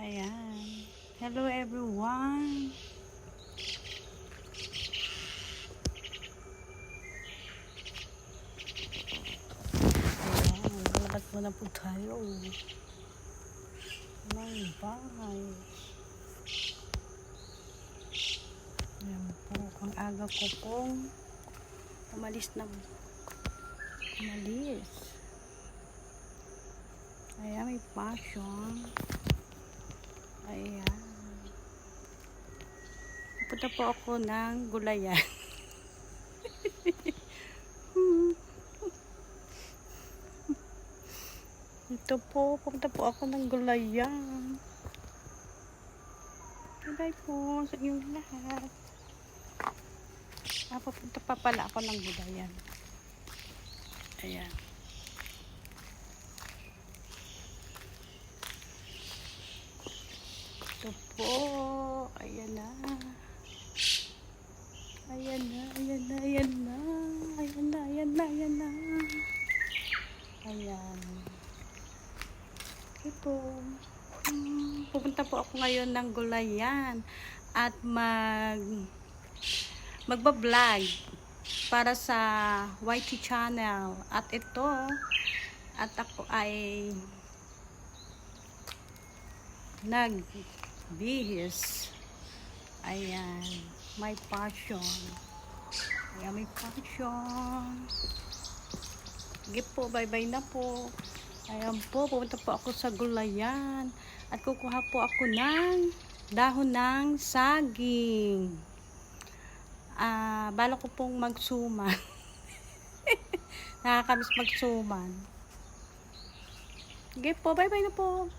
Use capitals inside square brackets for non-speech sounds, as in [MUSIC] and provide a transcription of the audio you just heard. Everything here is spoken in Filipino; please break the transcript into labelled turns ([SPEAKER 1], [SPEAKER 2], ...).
[SPEAKER 1] Ayan. Hello everyone. Ayan, lalabas mo na po tayo. Ng bahay. Ayan po, ang aga ko pong umalis na umalis. Ayan, may passion. Ayan. Pupunta po ako ng gulayan. [LAUGHS] Ito po, pupunta po ako ng gulayan. Bye po sa inyong lahat. Ah, pupunta pa pala ako ng gulayan. Ayan. Ito po. Ayan na. Ayan na, ayan na, ayan na. Ayan na, ayan na, ayan na. Ayan. Okay po. Pupunta po ako ngayon ng gulayan at mag magba-vlog para sa YT channel. At ito, at ako ay nagbihis. Ayan. My passion. Ayan, may passion. Sige po, bye-bye na po. Ayan po, pupunta po ako sa gulayan. At kukuha po ako ng dahon ng saging. Ah, bala ko pong magsuman. [LAUGHS] Nakakamiss magsuman. Sige po, bye-bye na po.